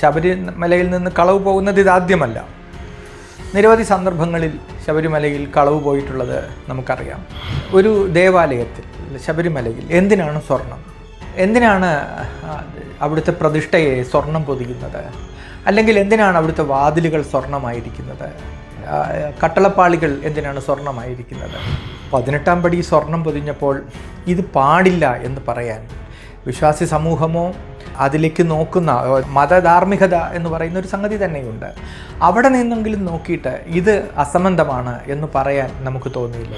ശബരിമലയിൽ നിന്ന് കളവ് പോകുന്നത് ഇതാദ്യമല്ല നിരവധി സന്ദർഭങ്ങളിൽ ശബരിമലയിൽ കളവ് പോയിട്ടുള്ളത് നമുക്കറിയാം. ഒരു ദേവാലയത്തിൽ ശബരിമലയിൽ എന്തിനാണ് സ്വർണം? എന്തിനാണ് അവിടുത്തെ പ്രതിഷ്ഠയെ സ്വർണം പൊതിയുന്നത്? അല്ലെങ്കിൽ എന്തിനാണ് അവിടുത്തെ വാതിലുകൾ സ്വർണമായിരിക്കുന്നത്? കട്ടളപ്പാളികൾ എന്തിനാണ് സ്വർണമായിരിക്കുന്നത്? പതിനെട്ടാം പടി സ്വർണം പൊതിഞ്ഞപ്പോൾ ഇത് പാടില്ല എന്ന് പറയാൻ വിശ്വാസി സമൂഹമോ അതിലേക്ക് നോക്കുന്ന മതധാർമ്മികത എന്ന് പറയുന്ന ഒരു സംഗതി തന്നെയുണ്ട്. അവിടെ നിന്നെങ്കിലും നോക്കിയിട്ട് ഇത് അസംബന്ധമാണ് എന്ന് പറയാൻ നമുക്ക് തോന്നിയില്ല.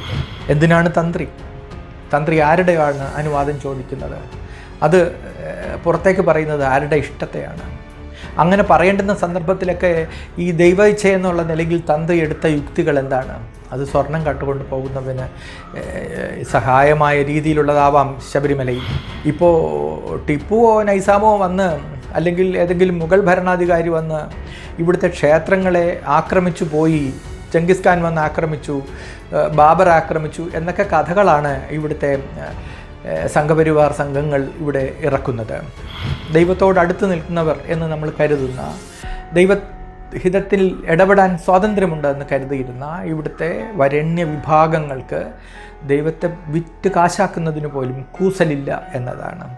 എന്തിനാണ് തന്ത്രി? തന്ത്രി ആരുടെയാണ് അനുവാദം ചോദിക്കുന്നത്? അത് പുറത്തേക്ക് പറയുന്നത് ആരുടെ ഇഷ്ടത്തെയാണ്? അങ്ങനെ പറയേണ്ടുന്ന സന്ദർഭത്തിലൊക്കെ ഈ ദൈവ ഇച്ഛ എന്നുള്ള നിലയിൽ തന്ത്രി എടുത്ത യുക്തികൾ എന്താണ്? അത് സ്വർണം കട്ടുകൊണ്ട് പോകുന്നതിന് സഹായമായ രീതിയിലുള്ളതാവാം ശബരിമലയിൽ. ഇപ്പോൾ ടിപ്പുവോ നൈസാമോ വന്ന് അല്ലെങ്കിൽ ഏതെങ്കിലും മുഗൾ ഭരണാധികാരി വന്ന് ഇവിടുത്തെ ക്ഷേത്രങ്ങളെ ആക്രമിച്ചു പോയി ചെങ്കിസ് ഖാൻ വന്ന് ആക്രമിച്ചു ബാബർ ആക്രമിച്ചു എന്നൊക്കെ കഥകളാണ് ഇവിടുത്തെ സംഘപരിവാർ സംഘങ്ങൾ ഇവിടെ ഇറക്കുന്നത്. ദൈവത്തോട് അടുത്ത് നിൽക്കുന്നവർ എന്ന് നമ്മൾ കരുതുന്ന ദൈവഹിതത്തിൽ ഇടപെടാൻ സ്വാതന്ത്ര്യമുണ്ട് എന്ന് കരുതിയിരുന്ന ഇവിടുത്തെ വരണ്യ വിഭാഗങ്ങൾക്ക് ദൈവത്തെ വിറ്റ് കാശാക്കുന്നതിന് പോലും കൂസലില്ല എന്നതാണ്.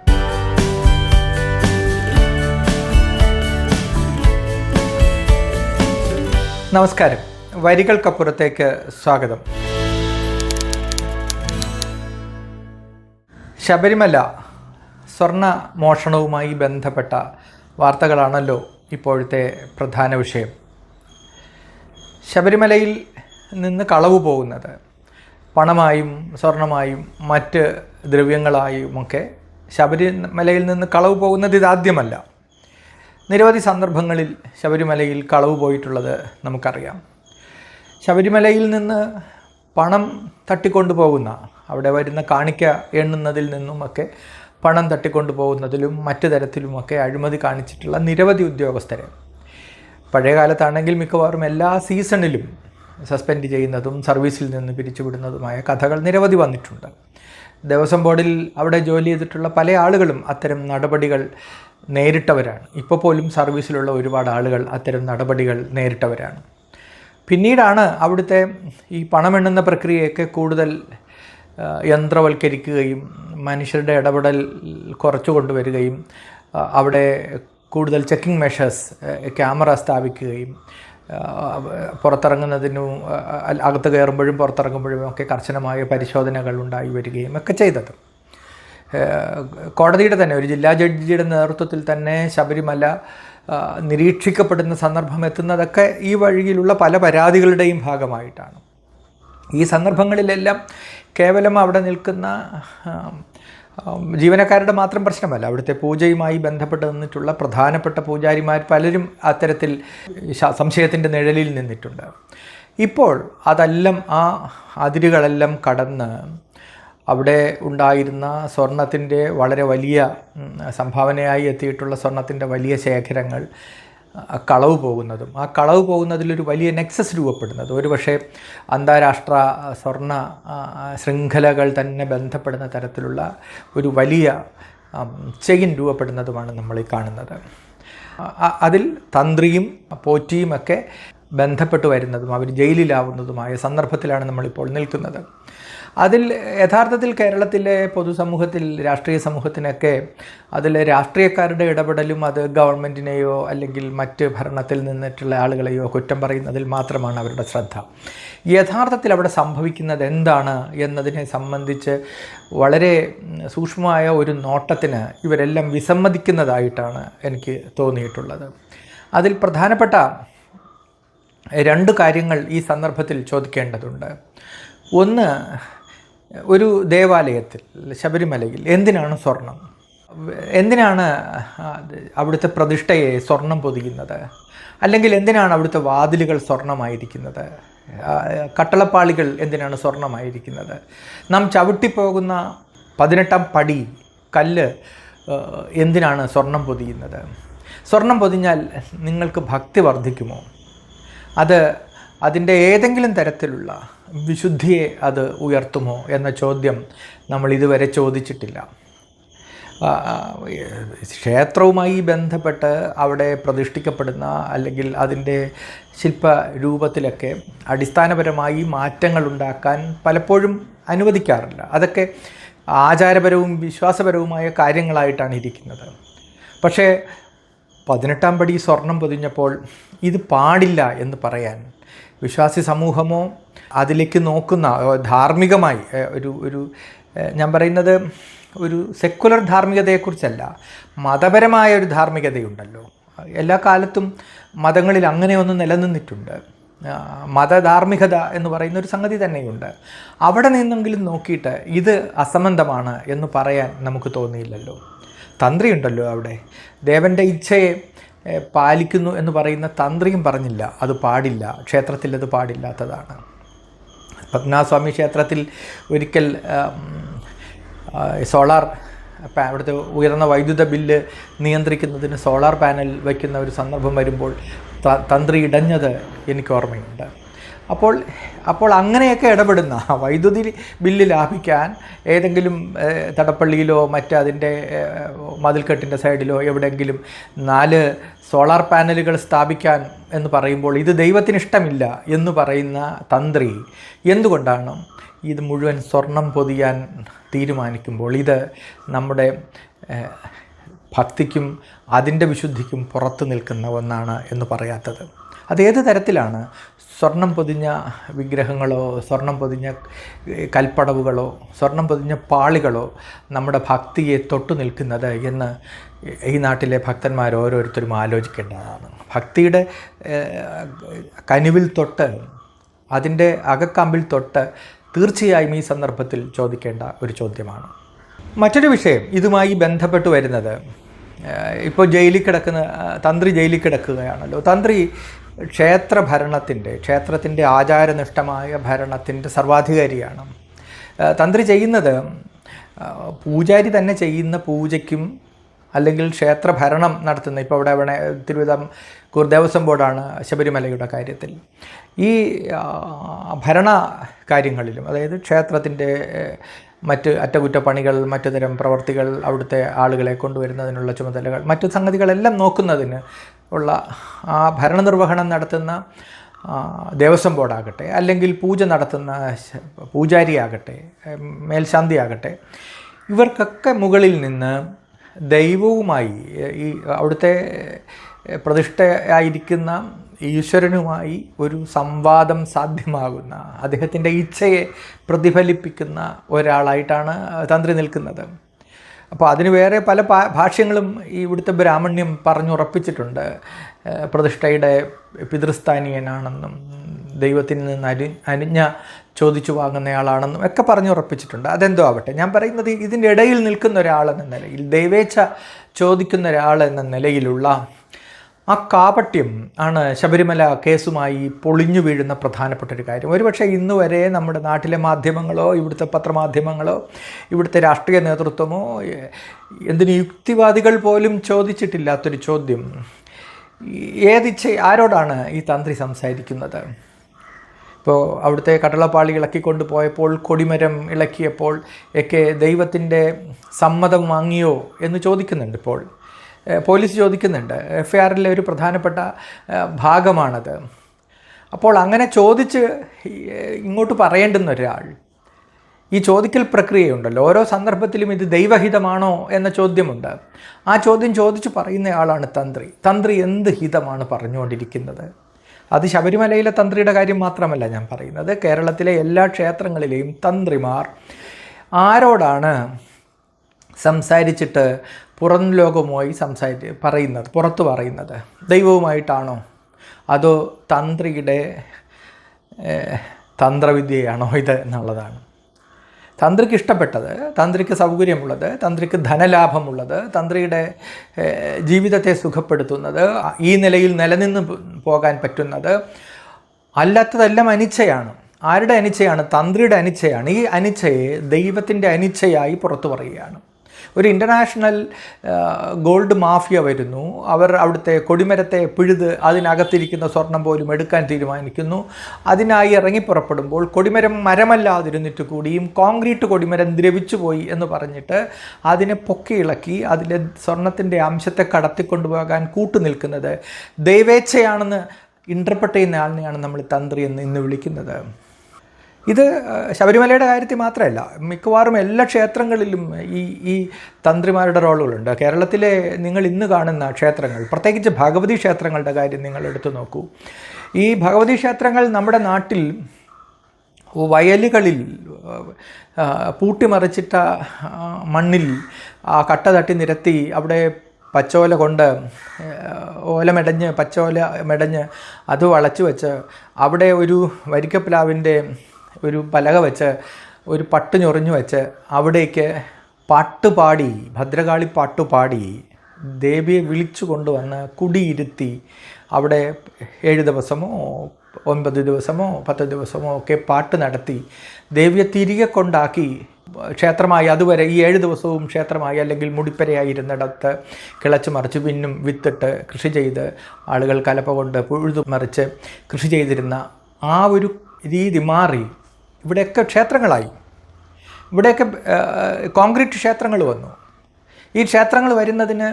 നമസ്കാരം. വരികൾക്കപ്പുറത്തേക്ക് സ്വാഗതം. ശബരിമല സ്വർണ മോഷണവുമായി ബന്ധപ്പെട്ട വാർത്തകളാണല്ലോ ഇപ്പോഴത്തെ പ്രധാന വിഷയം. ശബരിമലയിൽ നിന്ന് കളവ് പോകുന്നത് പണമായും സ്വർണമായും മറ്റ് ദ്രവ്യങ്ങളായുമൊക്കെ ശബരിമലയിൽ നിന്ന് കളവ് പോകുന്നത് ഇതാദ്യമല്ല. നിരവധി സന്ദർഭങ്ങളിൽ ശബരിമലയിൽ കളവ് പോയിട്ടുള്ളത് നമുക്കറിയാം. ശബരിമലയിൽ നിന്ന് പണം തട്ടിക്കൊണ്ടു പോകുന്ന അവിടെ വരുന്ന കാണിക്ക എണ്ണുന്നതിൽ നിന്നുമൊക്കെ പണം തട്ടിക്കൊണ്ടു പോകുന്നതിലും മറ്റു തരത്തിലുമൊക്കെ അഴിമതി കാണിച്ചിട്ടുള്ള നിരവധി ഉദ്യോഗസ്ഥരെ പഴയകാലത്താണെങ്കിൽ മിക്കവാറും എല്ലാ സീസണിലും സസ്പെൻഡ് ചെയ്യുന്നതും സർവീസിൽ നിന്ന് പിരിച്ചുവിടുന്നതുമായ കഥകൾ നിരവധി വന്നിട്ടുണ്ട്. ദേവസ്വം ബോർഡിൽ അവിടെ ജോലി ചെയ്തിട്ടുള്ള പല ആളുകളും അത്തരം നടപടികൾ നേരിട്ടവരാണ്. ഇപ്പോൾ പോലും സർവീസിലുള്ള ഒരുപാട് ആളുകൾ അത്തരം നടപടികൾ നേരിട്ടവരാണ്. പിന്നീടാണ് അവിടുത്തെ ഈ പണമെണ്ണുന്ന പ്രക്രിയയൊക്കെ കൂടുതൽ യന്ത്രവൽക്കരിക്കുകയും മനുഷ്യരുടെ ഇടപെടൽ കുറച്ചു കൊണ്ടുവരികയും അവിടെ കൂടുതൽ ചെക്കിംഗ് മെഷേഴ്സ് ക്യാമറ സ്ഥാപിക്കുകയും പുറത്തിറങ്ങുന്നതിനും അകത്ത് കയറുമ്പോഴും പുറത്തിറങ്ങുമ്പോഴും ഒക്കെ കർശനമായ പരിശോധനകൾ ഉണ്ടായി വരികയും ഒക്കെ ചെയ്തത്. കോടതിയുടെ തന്നെ ഒരു ജില്ലാ ജഡ്ജിയുടെ നേതൃത്വത്തിൽ തന്നെ ശബരിമല നിരീക്ഷിക്കപ്പെടുന്ന സന്ദർഭം എത്തുന്നതൊക്കെ ഈ വഴിയിലുള്ള പല പരാതികളുടെയും ഭാഗമായിട്ടാണ്. ഈ സന്ദർഭങ്ങളിലെല്ലാം കേവലം അവിടെ നിൽക്കുന്ന ജീവനക്കാരുടെ മാത്രം പ്രശ്നമല്ല. അവിടുത്തെ പൂജയുമായി ബന്ധപ്പെട്ട് നിന്നിട്ടുള്ള പ്രധാനപ്പെട്ട പൂജാരിമാർ പലരും അത്തരത്തിൽ സംശയത്തിന്റെ നിഴലിൽ നിന്നിട്ടുണ്ട്. ഇപ്പോൾ അതെല്ലാം ആ അതിരുകളെല്ലാം കടന്ന് അവിടെ ഉണ്ടായിരുന്ന സ്വർണത്തിന്റെ വളരെ വലിയ സംഭാവനയായി എത്തിയിട്ടുള്ള സ്വർണത്തിന്റെ വലിയ ശേഖരങ്ങൾ കളവ് പോകുന്നതും ആ കളവ് പോകുന്നതിലൊരു വലിയ നെക്സസ് രൂപപ്പെടുന്നത്. ഒരുപക്ഷെ അന്താരാഷ്ട്ര സ്വർണ ശൃംഖലകൾ തന്നെ ബന്ധപ്പെടുന്ന തരത്തിലുള്ള ഒരു വലിയ ചെയിൻ രൂപപ്പെടുന്നതുമാണ് നമ്മൾ ഈ കാണുന്നത്. അതിൽ തന്ത്രിയും പോറ്റിയും ഒക്കെ ബന്ധപ്പെട്ട് വരുന്നതും അവർ ജയിലിലാവുന്നതുമായ സന്ദർഭത്തിലാണ് നമ്മളിപ്പോൾ നിൽക്കുന്നത്. അതിൽ യഥാർത്ഥത്തിൽ കേരളത്തിലെ പൊതുസമൂഹത്തിൽ രാഷ്ട്രീയ സമൂഹത്തിനൊക്കെ അതിൽ രാഷ്ട്രീയക്കാരുടെ ഇടപെടലും അത് ഗവൺമെന്റിനെയോ അല്ലെങ്കിൽ മറ്റ് ഭരണത്തിൽ നിന്നിട്ടുള്ള ആളുകളെയോ കുറ്റം പറയുന്നതിൽ മാത്രമാണ് അവരുടെ ശ്രദ്ധ. യഥാർത്ഥത്തിൽ അവിടെ സംഭവിക്കുന്നത് എന്താണ് എന്നതിനെ സംബന്ധിച്ച് വളരെ സൂക്ഷ്മമായ ഒരു നോട്ടത്തിന് ഇവരെല്ലാം വിസമ്മതിക്കുന്നതായിട്ടാണ് എനിക്ക് തോന്നിയിട്ടുള്ളത്. അതിൽ പ്രധാനപ്പെട്ട രണ്ട് കാര്യങ്ങൾ ഈ സന്ദർഭത്തിൽ ചോദിക്കേണ്ടതുണ്ട്. ഒന്ന് ഒരു ദേവാലയത്തിൽ ശബരിമലയിൽ എന്തിനാണ് സ്വർണം? എന്തിനാണ് അവിടുത്തെ പ്രതിഷ്ഠയെ സ്വർണം പൊതിയുന്നത്? അല്ലെങ്കിൽ എന്തിനാണ് അവിടുത്തെ വാതിലുകൾ സ്വർണമായിരിക്കുന്നത്? കട്ടളപ്പാളികൾ എന്തിനാണ് സ്വർണമായിരിക്കുന്നത്? നാം ചവിട്ടിപ്പോകുന്ന പതിനെട്ടാം പടി കല്ല് എന്തിനാണ് സ്വർണം പൊതിയുന്നത്? സ്വർണം പൊതിഞ്ഞാൽ നിങ്ങൾക്ക് ഭക്തി വർദ്ധിക്കുമോ? അത് അതിന്റെ ഏതെങ്കിലും തരത്തിലുള്ള വിശുദ്ധിയെ അത് ഉയർത്തുമോ എന്ന ചോദ്യം നമ്മൾ ഇതുവരെ ചോദിച്ചിട്ടില്ല. ക്ഷേത്രവുമായി ബന്ധപ്പെട്ട് അവിടെ പ്രതിഷ്ഠിക്കപ്പെടുന്ന അല്ലെങ്കിൽ അതിന്റെ ശില്പ രൂപത്തിലൊക്കെ അടിസ്ഥാനപരമായി മാറ്റങ്ങൾ ഉണ്ടാക്കാൻ പലപ്പോഴും അനുവദിക്കാറില്ല. അതൊക്കെ ആചാരപരവും വിശ്വാസപരവുമായ കാര്യങ്ങളായിട്ടാണ് ഇരിക്കുന്നത്. പക്ഷേ പതിനെട്ടാം പടി സ്വർണം പൊതിഞ്ഞപ്പോൾ ഇത് പാടില്ല എന്ന് പറയാൻ വിശ്വാസി സമൂഹമോ അതിലേക്ക് നോക്കുന്ന ധാർമ്മികമായി ഒരു ഒരു ഞാൻ പറയുന്നത് ഒരു സെക്കുലർ ധാർമ്മികതയെക്കുറിച്ചല്ല മതപരമായ ഒരു ധാർമ്മികതയുണ്ടല്ലോ. എല്ലാ കാലത്തും മതങ്ങളിൽ അങ്ങനെയൊന്നും നിലനിന്നിട്ടുണ്ട്. മതധാർമ്മികത എന്ന് പറയുന്ന ഒരു സംഗതി തന്നെയുണ്ട്. അവിടെ നിന്നെങ്കിലും നോക്കിയിട്ട് ഇത് അസംബന്ധമാണ് എന്ന് പറയാൻ നമുക്ക് തോന്നിയില്ലല്ലോ. തന്ത്രിയുണ്ടല്ലോ അവിടെ. ദേവന്റെ ഇച്ഛയെ പാലിക്കുന്നു എന്ന് പറയുന്ന തന്ത്രിയും പറഞ്ഞില്ല. അത് പാടില്ല. ക്ഷേത്രത്തിൽ അത് പാടില്ലാത്തതാണ്. പത്മനാഭസ്വാമി ക്ഷേത്രത്തിൽ ഒരിക്കൽ സോളാർ അവിടുത്തെ ഉയർന്ന വൈദ്യുത ബില്ല് നിയന്ത്രിക്കുന്നതിന് സോളാർ പാനൽ വയ്ക്കുന്ന ഒരു സന്ദർഭം വരുമ്പോൾ തന്ത്രി ഇടഞ്ഞത് എനിക്ക് ഓർമ്മയുണ്ട്. അപ്പോൾ അപ്പോൾ അങ്ങനെയൊക്കെ ഇടപെടുന്ന വൈദ്യുതി ബില്ല് ലാഭിക്കാൻ ഏതെങ്കിലും തടപ്പള്ളിയിലോ മറ്റ് അതിന്റെ മതിൽക്കെട്ടിന്റെ സൈഡിലോ എവിടെയെങ്കിലും നാല് സോളാർ പാനലുകൾ സ്ഥാപിക്കാൻ എന്ന് പറയുമ്പോൾ ഇത് ദൈവത്തിന് ഇഷ്ടമില്ല എന്ന് പറയുന്ന തന്ത്രി എന്തുകൊണ്ടാണ് ഇത് മുഴുവൻ സ്വർണം പൊതിയാൻ തീരുമാനിക്കുമ്പോൾ ഇത് നമ്മുടെ ഭക്തിക്കും അതിന്റെ വിശുദ്ധിക്കും പുറത്തു നിൽക്കുന്ന ഒന്നാണ് എന്ന് പറയാത്തത്. അതേത് തരത്തിലാണ്? സ്വർണം പൊതിഞ്ഞ വിഗ്രഹങ്ങളോ സ്വർണം പൊതിഞ്ഞ കൽപ്പടവുകളോ സ്വർണം പൊതിഞ്ഞ പാളികളോ നമ്മുടെ ഭക്തിയെ തൊട്ടു നിൽക്കുന്നത് എന്ന് ഈ നാട്ടിലെ ഭക്തന്മാർ ഓരോരുത്തരും ആലോചിക്കേണ്ടതാണ്. ഭക്തിയുടെ കനിവിൽ തൊട്ട് അതിന്റെ അകക്കമ്പിൽ തൊട്ട് തീർച്ചയായും ഈ സന്ദർഭത്തിൽ ചോദിക്കേണ്ട ഒരു ചോദ്യമാണ്. മറ്റൊരു വിഷയം ഇതുമായി ബന്ധപ്പെട്ട് വരുന്നത് ഇപ്പോൾ ജയിലിൽ കിടക്കുന്ന തന്ത്രി ജയിലിൽ കിടക്കുകയാണല്ലോ. തന്ത്രി ക്ഷേത്ര ഭരണത്തിന്റെ ക്ഷേത്രത്തിന്റെ ആചാരനിഷ്ഠമായ ഭരണത്തിന്റെ സർവാധികാരിയാണ്. തന്ത്രി ചെയ്യുന്നത് പൂജാരി തന്നെ ചെയ്യുന്ന പൂജയ്ക്കും അല്ലെങ്കിൽ ക്ഷേത്ര ഭരണം നടത്തുന്ന ഇപ്പോൾ അവിടെ അവിടെ തിരുവിതാംകൂർ ദേവസ്വം ബോർഡാണ് ശബരിമലയുടെ കാര്യത്തിൽ. ഈ ഭരണ കാര്യങ്ങളിലും അതായത് ക്ഷേത്രത്തിന്റെ മറ്റ് അറ്റകുറ്റപ്പണികൾ മറ്റു തരം പ്രവർത്തികൾ അവിടുത്തെ ആളുകളെ കൊണ്ടുവരുന്നതിനുള്ള ചുമതലകൾ മറ്റു സംഗതികളെല്ലാം നോക്കുന്നതിന് ഉള്ള ആ ഭരണനിർവഹണം നടത്തുന്ന ദേവസ്വം ബോർഡാകട്ടെ അല്ലെങ്കിൽ പൂജ നടത്തുന്ന പൂജാരിയാകട്ടെ മേൽശാന്തിയാകട്ടെ ഇവർക്കൊക്കെ മുകളിൽ നിന്ന് ദൈവവുമായി ഈ അവിടുത്തെ പ്രതിഷ്ഠയായിരിക്കുന്ന ഈശ്വരനുമായി ഒരു സംവാദം സാധ്യമാകുന്ന അദ്ദേഹത്തിന്റെ ഇച്ഛയെ പ്രതിഫലിപ്പിക്കുന്ന ഒരാളായിട്ടാണ് തന്ത്രി നിൽക്കുന്നത്. അപ്പോൾ അതിന് വേറെ പല ഭാഷ്യങ്ങളും ഈ ഇവിടുത്തെ ബ്രാഹ്മണ്യം പറഞ്ഞുറപ്പിച്ചിട്ടുണ്ട്. പ്രതിഷ്ഠയുടെ പിതൃസ്ഥാനീയനാണെന്നും ദൈവത്തിൽ നിന്ന് അരി അനുജ്ഞ ചോദിച്ചു വാങ്ങുന്നയാളാണെന്നും ഒക്കെ പറഞ്ഞുറപ്പിച്ചിട്ടുണ്ട്. അതെന്തോ ആവട്ടെ ഞാൻ പറയുന്നത് ഇതിന്റെ ഇടയിൽ നിൽക്കുന്ന ഒരാളെന്ന നിലയിൽ ദൈവേച്ഛ ചോദിക്കുന്ന ഒരാൾ എന്ന നിലയിലുള്ള ആ കാപട്യം ആണ് ശബരിമല കേസുമായി പൊളിഞ്ഞു വീഴുന്ന പ്രധാനപ്പെട്ട ഒരു കാര്യം. ഒരുപക്ഷെ ഇന്ന് വരെ നമ്മുടെ നാട്ടിലെ മാധ്യമങ്ങളോ ഇവിടുത്തെ പത്രമാധ്യമങ്ങളോ ഇവിടുത്തെ രാഷ്ട്രീയ നേതൃത്വമോ എന്തിന് യുക്തിവാദികൾ പോലും ചോദിച്ചിട്ടില്ലാത്തൊരു ചോദ്യം. ഏതിച്ച് ആരോടാണ് ഈ തന്ത്രി സംസാരിക്കുന്നത്? ഇപ്പോൾ അവിടുത്തെ കടളപ്പാളി ഇളക്കിക്കൊണ്ട് പോയപ്പോൾ കൊടിമരം ഇളക്കിയപ്പോൾ ഒക്കെ ദൈവത്തിന്റെ സമ്മതം വാങ്ങിയോ എന്ന് ചോദിക്കുന്നുണ്ട് ഇപ്പോൾ. പോലീസ് ചോദിക്കുന്നുണ്ട്. എഫ് ഐ ആറിലെ ഒരു പ്രധാനപ്പെട്ട ഭാഗമാണത്. അപ്പോൾ അങ്ങനെ ചോദിച്ച് ഇങ്ങോട്ട് പറയേണ്ടുന്ന ഒരാൾ ഈ ചോദിക്കൽ പ്രക്രിയയുണ്ടല്ലോ. ഓരോ സന്ദർഭത്തിലും ഇത് ദൈവഹിതമാണോ എന്ന ചോദ്യമുണ്ട്. ആ ചോദ്യം ചോദിച്ച് പറയുന്നയാളാണ് തന്ത്രി. തന്ത്രി എന്ത് ഹിതമാണ് പറഞ്ഞുകൊണ്ടിരിക്കുന്നത്? അത് ശബരിമലയിലെ തന്ത്രിയുടെ കാര്യം മാത്രമല്ല ഞാൻ പറയുന്നത്. കേരളത്തിലെ എല്ലാ ക്ഷേത്രങ്ങളിലെയും തന്ത്രിമാർ ആരോടാണ് സംസാരിച്ചിട്ട് പുറം ലോകവുമായി സംസാരി പറയുന്നത് പുറത്ത് പറയുന്നത്. ദൈവവുമായിട്ടാണോ? അതോ തന്ത്രിയുടെ തന്ത്രവിദ്യയാണോ ഇത് എന്നുള്ളതാണ്. തന്ത്രിക്ക് ഇഷ്ടപ്പെട്ടത് തന്ത്രിക്ക് സൗകര്യമുള്ളത് തന്ത്രിക്ക് ധനലാഭമുള്ളത് തന്ത്രിയുടെ ജീവിതത്തെ സുഖപ്പെടുത്തുന്നത് ഈ നിലയിൽ നിലനിന്ന് പോകാൻ പറ്റുന്നത് അല്ലാത്തതെല്ലാം അനിച്ഛയാണ് ആരുടെ അനിച്ഛയാണ് തന്ത്രിയുടെ അനിച്ഛയാണ് ഈ അനിച്ഛയെ ദൈവത്തിന്റെ അനിച്ഛയായി പുറത്തു പറയുകയാണ്. ഒരു ഇന്റർനാഷണൽ ഗോൾഡ് മാഫിയ വരുന്നു. അവർ അവിടുത്തെ കൊടിമരത്തെ പിഴുത് അതിനകത്തിരിക്കുന്ന സ്വർണം പോലും എടുക്കാൻ തീരുമാനിക്കുന്നു. അതിനായി ഇറങ്ങിപ്പുറപ്പെടുമ്പോൾ കൊടിമരം മരമല്ലാതിരുന്നിട്ട് കൂടിയും കോൺക്രീറ്റ് കൊടിമരം ദ്രവിച്ചു പോയി എന്ന് പറഞ്ഞിട്ട് അതിനെ പൊക്കിയിളക്കി അതിലെ സ്വർണത്തിന്റെ അംശത്തെ കടത്തിക്കൊണ്ടുപോകാൻ കൂട്ടുനിൽക്കുന്നത് ദൈവേച്ഛയാണെന്ന് ഇന്റർപ്രട്ട് ചെയ്യുന്ന ആളിനെയാണ് നമ്മൾ തന്ത്രി എന്ന് ഇന്ന് വിളിക്കുന്നത്. ഇത് ശബരിമലയുടെ കാര്യത്തിൽ മാത്രമല്ല മിക്കവാറും എല്ലാ ക്ഷേത്രങ്ങളിലും ഈ ഈ തന്ത്രിമാരുടെ റോളുകളുണ്ട്. കേരളത്തിലെ നിങ്ങൾ ഇന്ന് കാണുന്ന ക്ഷേത്രങ്ങൾ പ്രത്യേകിച്ച് ഭഗവതി ക്ഷേത്രങ്ങളുടെ കാര്യം നിങ്ങൾ എടുത്തു നോക്കൂ. ഈ ഭഗവതി ക്ഷേത്രങ്ങൾ നമ്മുടെ നാട്ടിൽ വയലുകളിൽ പൂട്ടിമറിച്ചിട്ട മണ്ണിൽ ആ കട്ട തട്ടി നിരത്തി അവിടെ പച്ചോല കൊണ്ട് ഓല മെടഞ്ഞ് പച്ചോല മെടഞ്ഞ് അത് വളച്ചു വെച്ച് അവിടെ ഒരു വരിക്കപ്ലാവിന്റെ ഒരു പലക വെച്ച് ഒരു പട്ട് ഞൊറിഞ്ഞു വെച്ച് അവിടേക്ക് പാട്ടുപാടി ഭദ്രകാളി പാട്ടുപാടി ദേവിയെ വിളിച്ചു കൊണ്ടുവന്ന് കുടിയിരുത്തി അവിടെ ഏഴ് ദിവസമോ ഒൻപത് ദിവസമോ പത്ത് ദിവസമോ ഒക്കെ പാട്ട് നടത്തി ദേവിയെ തിരികെ കൊണ്ടാക്കി ക്ഷേത്രമായി. അതുവരെ ഈ ഏഴ് ദിവസവും ക്ഷേത്രമായി അല്ലെങ്കിൽ മുടിപ്പരയായിരുന്നിടത്ത് കിളച്ച് മറിച്ച് പിന്നും വിത്തിട്ട് കൃഷി ചെയ്ത് ആളുകൾ കലപ്പ കൊണ്ട് പുഴുതു മറിച്ച് കൃഷി ചെയ്തിരുന്ന ആ ഒരു രീതി മാറി. ഇവിടെയൊക്കെ ക്ഷേത്രങ്ങളായി. ഇവിടെയൊക്കെ കോൺക്രീറ്റ് ക്ഷേത്രങ്ങൾ വന്നു. ഈ ക്ഷേത്രങ്ങൾ വരുന്നതിന്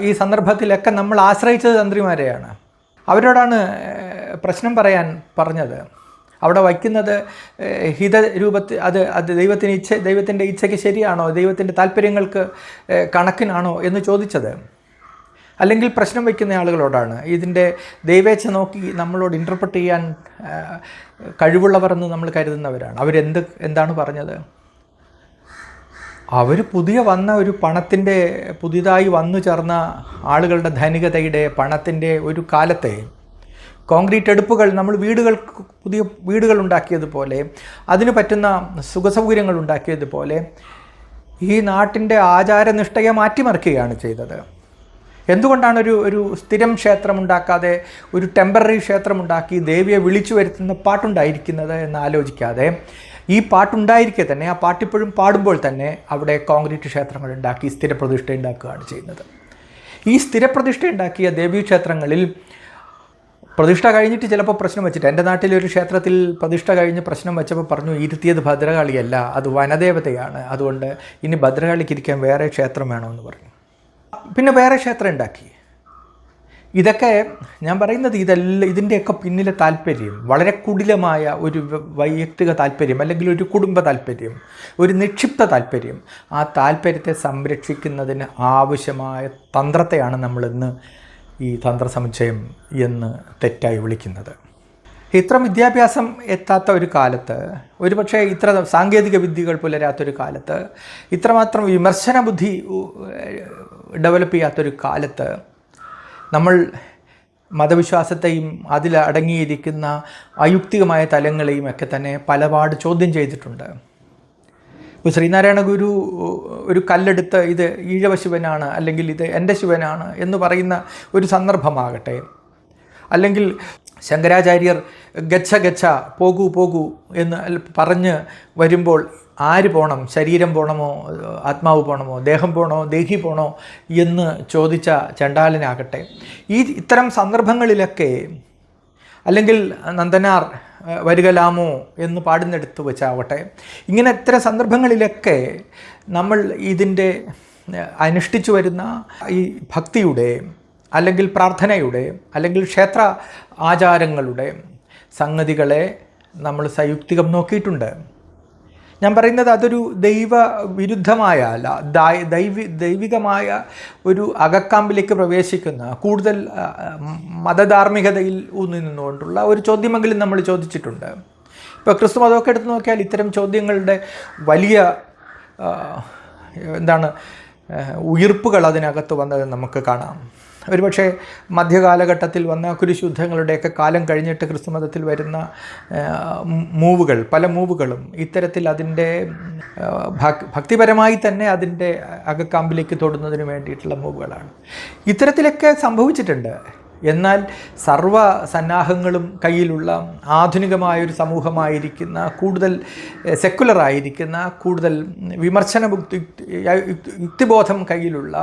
ഈ സന്ദർഭത്തിലൊക്കെ നമ്മൾ ആശ്രയിച്ചത് തന്ത്രിമാരെയാണ്. അവരോടാണ് പ്രശ്നം പറയാൻ പറഞ്ഞത്. അവിടെ വയ്ക്കുന്നത് ഹിതരൂപത്തിൽ ഹിത രൂപത്തിൽ അത് അത് ദൈവത്തിന് ഇച്ഛ ദൈവത്തിന്റെ ഇച്ഛയ്ക്ക് ശരിയാണോ? ദൈവത്തിന്റെ താല്പര്യങ്ങൾക്ക് കണക്കിനാണോ എന്ന് ചോദിച്ചത്. അല്ലെങ്കിൽ പ്രശ്നം വയ്ക്കുന്ന ആളുകളോടാണ്. ഇതിന്റെ ദൈവേച്ഛ നോക്കി നമ്മളോട് ഇന്റർപ്രറ്റ് ചെയ്യാൻ കഴിവുള്ളവരെന്ന് നമ്മൾ കരുതുന്നവരാണ്. അവരെന്ത് എന്താണ് പറഞ്ഞത്? അവർ പുതിയ വന്ന ഒരു പണത്തിന്റെ പുതിയതായി വന്നു ചേർന്ന ആളുകളുടെ ധനികതയുടെ പണത്തിന്റെ ഒരു കാലത്തെ കോൺക്രീറ്റ് അടുപ്പുകൾ നമ്മൾ വീടുകൾ പുതിയ വീടുകൾ ഉണ്ടാക്കിയതുപോലെ അതിന് പറ്റുന്ന സുഖസൗകര്യങ്ങൾ ഉണ്ടാക്കിയതുപോലെ ഈ നാട്ടിന്റെ ആചാരനിഷ്ഠയെ മാറ്റിമറിക്കുകയാണ് ചെയ്തത്. എന്തുകൊണ്ടാണ് ഒരു ഒരു സ്ഥിരം ക്ഷേത്രം ഉണ്ടാക്കാതെ ഒരു ടെമ്പററി ക്ഷേത്രം ഉണ്ടാക്കി ദേവിയെ വിളിച്ചു വരുത്തുന്ന പാട്ടുണ്ടായിരിക്കുന്നത് എന്ന് ആലോചിക്കാതെ ഈ പാട്ടുണ്ടായിരിക്കെ തന്നെ ആ പാട്ടിപ്പോഴും പാടുമ്പോൾ തന്നെ അവിടെ കോൺക്രീറ്റ് ക്ഷേത്രങ്ങൾ ഉണ്ടാക്കി സ്ഥിരപ്രതിഷ്ഠ ഉണ്ടാക്കുകയാണ് ചെയ്യുന്നത്. ഈ സ്ഥിരപ്രതിഷ്ഠ ഉണ്ടാക്കിയ ദേവീക്ഷേത്രങ്ങളിൽ പ്രതിഷ്ഠ കഴിഞ്ഞിട്ട് ചിലപ്പോൾ പ്രശ്നം വെച്ചിട്ട് എന്റെ നാട്ടിലൊരു ക്ഷേത്രത്തിൽ പ്രതിഷ്ഠ കഴിഞ്ഞ് പ്രശ്നം വെച്ചപ്പോൾ പറഞ്ഞു ഇരുത്തിയത് ഭദ്രകാളിയല്ല അത് വനദേവതയാണ് അതുകൊണ്ട് ഇനി ഭദ്രകാളിക്ക് ഇരിക്കാൻ വേറെ ക്ഷേത്രം വേണമെന്ന് പറഞ്ഞു. പിന്നെ വേറെ ക്ഷേത്രം ഉണ്ടാക്കി. ഇതൊക്കെ ഞാൻ പറയുന്നത് ഇതെല്ലാം ഇതിന്റെയൊക്കെ പിന്നിലെ താല്പര്യം വളരെ കുടിലമായ ഒരു വൈയക്തിക താല്പര്യം അല്ലെങ്കിൽ ഒരു കുടുംബ താല്പര്യം ഒരു നിക്ഷിപ്ത താല്പര്യം. ആ താല്പര്യത്തെ സംരക്ഷിക്കുന്നതിന് ആവശ്യമായ തന്ത്രത്തെയാണ് നമ്മളിന്ന് ഈ തന്ത്രസമുച്ചയം എന്ന് തെറ്റായി വിളിക്കുന്നത്. ഇത്ര വിദ്യാഭ്യാസം എത്താത്ത ഒരു കാലത്ത് ഒരുപക്ഷെ ഇത്ര സാങ്കേതിക വിദ്യകൾ പുലരാത്തൊരു കാലത്ത് ഇത്രമാത്രം വിമർശന ബുദ്ധി ഡെവലപ്പ് ചെയ്യാത്തൊരു കാലത്ത് നമ്മൾ മതവിശ്വാസത്തെയും അതിൽ അടങ്ങിയിരിക്കുന്ന അയുക്തികമായ തലങ്ങളെയും ഒക്കെ തന്നെ പലപാട് ചോദ്യം ചെയ്തിട്ടുണ്ട്. ഇപ്പോൾ ശ്രീനാരായണ ഗുരു ഒരു കല്ലെടുത്ത് ഇത് ഈഴവ ശിവനാണ് അല്ലെങ്കിൽ ഇത് എന്റെ ശിവനാണ് എന്ന് പറയുന്ന ഒരു സന്ദർഭമാകട്ടെ. അല്ലെങ്കിൽ ശങ്കരാചാര്യർ ഗച്ഛ ഗച്ഛ പോകൂ പോകൂ എന്ന് പറഞ്ഞ് വരുമ്പോൾ ആര് പോകണം ശരീരം പോകണമോ ആത്മാവ് പോകണമോ ദേഹം പോകണോ ദേഹി പോകണോ എന്ന് ചോദിച്ച ചണ്ടാലനാകട്ടെ. ഈ ഇത്തരം സന്ദർഭങ്ങളിലൊക്കെ അല്ലെങ്കിൽ നന്ദനാർ വരികലാമോ എന്ന് പാടുന്നെടുത്ത് വെച്ചാവട്ടെ. ഇങ്ങനെ ഇത്തരം സന്ദർഭങ്ങളിലൊക്കെ നമ്മൾ ഇതിന്റെ അനുഷ്ഠിച്ചു വരുന്ന ഈ ഭക്തിയുടെ അല്ലെങ്കിൽ പ്രാർത്ഥനയുടെ അല്ലെങ്കിൽ ക്ഷേത്ര ആചാരങ്ങളുടെ സംഗതികളെ നമ്മൾ സയുക്തികം നോക്കിയിട്ടുണ്ട്. ഞാൻ പറയുന്നത് അതൊരു ദൈവ വിരുദ്ധമായ അല്ല ദൈവി ദൈവികമായ ഒരു അകക്കാമ്പിലേക്ക് പ്രവേശിക്കുന്ന കൂടുതൽ മതധാർമ്മികതയിൽ ഊന്നി നിന്നുകൊണ്ടുള്ള ഒരു ചോദ്യമെങ്കിലും നമ്മൾ ചോദിച്ചിട്ടുണ്ട്. ഇപ്പോൾ ക്രിസ്തു മതമൊക്കെ എടുത്ത് നോക്കിയാൽ ഇത്തരം ചോദ്യങ്ങളുടെ വലിയ എന്താണ് ഉയിർപ്പുകൾ അതിനകത്ത് വന്നത് നമുക്ക് കാണാം. ഒരുപക്ഷെ മധ്യകാലഘട്ടത്തിൽ വന്ന കുരിശുദ്ധങ്ങളുടെയൊക്കെ കാലം കഴിഞ്ഞിട്ട് ക്രിസ്തുമതത്തിൽ വരുന്ന മൂവുകൾ പല മൂവുകളും ഇത്തരത്തിൽ അതിന്റെ ഭക്തിപരമായി തന്നെ അതിന്റെ അകക്കാമ്പിലേക്ക് തൊടുന്നതിന് വേണ്ടിയിട്ടുള്ള മൂവുകളാണ്. ഇത്തരത്തിലൊക്കെ സംഭവിച്ചിട്ടുണ്ട്. എന്നാൽ സർവ സന്നാഹങ്ങളും കയ്യിലുള്ള ആധുനികമായൊരു സമൂഹമായിരിക്കുന്ന കൂടുതൽ സെക്കുലറായിരിക്കുന്ന കൂടുതൽ വിമർശന യുക്തിബോധം കയ്യിലുള്ള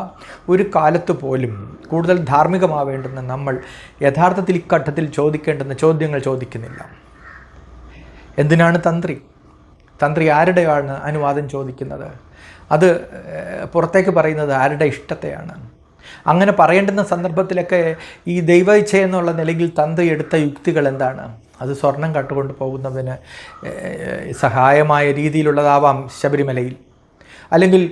ഒരു കാലത്ത് പോലും കൂടുതൽ ധാർമ്മികമാവേണ്ടുന്ന നമ്മൾ യഥാർത്ഥത്തിൽ ഇക്കട്ടത്തിൽ ചോദിക്കേണ്ടുന്ന ചോദ്യങ്ങൾ ചോദിക്കുന്നില്ല. എന്തിനാണ് തന്ത്രി? തന്ത്രി ആരുടെയാണ് അനുവാദം ചോദിക്കുന്നത്? അത് പുറത്തേക്ക് പറയുന്നത് ആരുടെ ഇഷ്ടത്തെയാണ്? അങ്ങനെ പറയേണ്ടുന്ന സന്ദർഭത്തിലൊക്കെ ഈ ദൈവ എന്നുള്ള നിലയിൽ തന്ത് എടുത്ത യുക്തികൾ എന്താണ്? അത് സ്വർണം കട്ടുകൊണ്ട് പോകുന്നതിന് സഹായമായ രീതിയിലുള്ളതാവാം ശബരിമലയിൽ. അല്ലെങ്കിൽ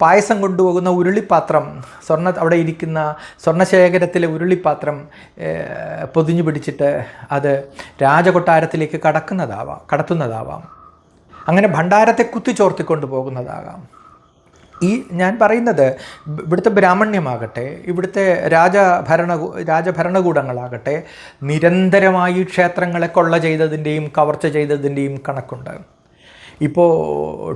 പായസം കൊണ്ടുപോകുന്ന ഉരുളിപ്പാത്രം സ്വർണ അവിടെ ഇരിക്കുന്ന സ്വർണശേഖരത്തിലെ ഉരുളിപ്പാത്രം പൊതിഞ്ഞു പിടിച്ചിട്ട് അത് രാജകൊട്ടാരത്തിലേക്ക് കടക്കുന്നതാവാം കടത്തുന്നതാവാം. അങ്ങനെ ഭണ്ഡാരത്തെ കുത്തിച്ചോർത്തിക്കൊണ്ട് പോകുന്നതാകാം. ഈ ഞാൻ പറയുന്നത് ഇവ്- ഇവിടുത്തെ ബ്രാഹ്മണ്യമാകട്ടെ ഇവിടുത്തെ രാജഭരണ രാജഭരണകൂടങ്ങളാകട്ടെ നിരന്തരമായി ക്ഷേത്രങ്ങളെ കൊള്ള ചെയ്തതിന്റെയും കവർച്ച ചെയ്തതിന്റെയും കണക്കുണ്ട്. ഇപ്പോൾ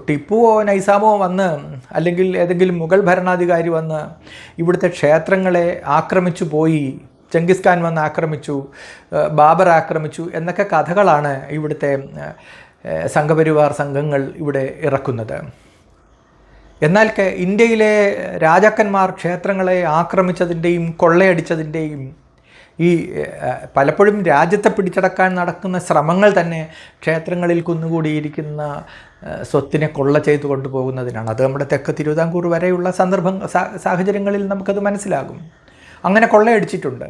ടിപ്പുവോ നൈസാമോ വന്ന് അല്ലെങ്കിൽ ഏതെങ്കിലും മുഗൾ ഭരണാധികാരി വന്ന് ഇവിടുത്തെ ക്ഷേത്രങ്ങളെ ആക്രമിച്ചു പോയി ചെങ്കിസ് ഖാൻ വന്ന് ആക്രമിച്ചു ബാബർ ആക്രമിച്ചു എന്നൊക്കെ കഥകളാണ് ഇവിടുത്തെ സംഘപരിവാർ സംഘങ്ങൾ ഇവിടെ ഇറക്കുന്നത്. എന്നാൽ ഇന്ത്യയിലെ രാജാക്കന്മാർ ക്ഷേത്രങ്ങളെ ആക്രമിച്ചതിന്റെയും കൊള്ളയടിച്ചതിന്റെയും ഈ പലപ്പോഴും രാജ്യത്തെ പിടിച്ചടക്കാൻ നടക്കുന്ന ശ്രമങ്ങൾ തന്നെ ക്ഷേത്രങ്ങളിൽ കുന്നുകൂടിയിരിക്കുന്ന സ്വത്തിനെ കൊള്ള ചെയ്തു കൊണ്ടുപോകുന്നതിനാണ്. അത് നമ്മുടെ തെക്ക് തിരുവിതാംകൂർ വരെയുള്ള സന്ദർഭം സാഹചര്യങ്ങളിൽ നമുക്കത് മനസ്സിലാകും. അങ്ങനെ കൊള്ളയടിച്ചിട്ടുണ്ട്.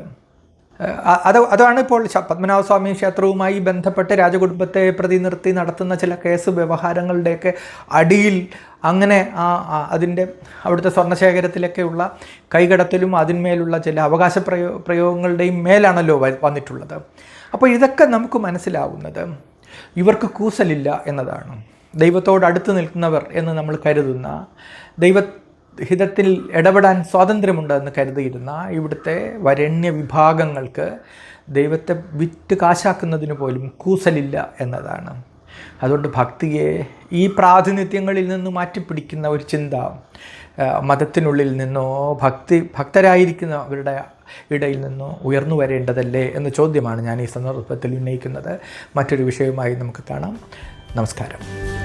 അത് അതാണ് ഇപ്പോൾ പത്മനാഭസ്വാമി ക്ഷേത്രവുമായി ബന്ധപ്പെട്ട് രാജകുടുംബത്തെ പ്രതി നിർത്തി നടത്തുന്ന ചില കേസ് വ്യവഹാരങ്ങളുടെയൊക്കെ അടിയിൽ അങ്ങനെ ആ അതിന്റെ അവിടുത്തെ സ്വർണശേഖരത്തിലൊക്കെയുള്ള കൈകടത്തലും അതിന്മേലുള്ള ചില അവകാശ പ്രയോ പ്രയോഗങ്ങളുടെയും മേലാണല്ലോ വന്നിട്ടുള്ളത്. അപ്പോൾ ഇതൊക്കെ നമുക്ക് മനസ്സിലാവുന്നത് ഇവർക്ക് കൂസലില്ല എന്നതാണ്. ദൈവത്തോട് അടുത്ത് നിൽക്കുന്നവർ എന്ന് നമ്മൾ കരുതുന്ന ദൈവ ഹിതത്തിൽ ഇടപെടാൻ സ്വാതന്ത്ര്യമുണ്ടെന്ന് കരുതിയിരുന്ന ഇവിടുത്തെ വരണ്യ വിഭാഗങ്ങൾക്ക് ദൈവത്തെ വിറ്റ് കാശാക്കുന്നതിന് പോലും കൂസലില്ല എന്നതാണ്. അതുകൊണ്ട് ഭക്തിയെ ഈ പ്രാതിനിധ്യങ്ങളിൽ നിന്ന് മാറ്റിപ്പിടിക്കുന്ന ഒരു ചിന്ത മതത്തിനുള്ളിൽ നിന്നോ ഭക്തി ഭക്തരായിരിക്കുന്നവരുടെ ഇടയിൽ നിന്നോ ഉയർന്നു വരേണ്ടതല്ലേ എന്ന ചോദ്യമാണ് ഞാൻ ഈ സന്ദർഭത്തിൽ ഉന്നയിക്കുന്നത്. മറ്റൊരു വിഷയവുമായി നമുക്ക് കാണാം. നമസ്കാരം.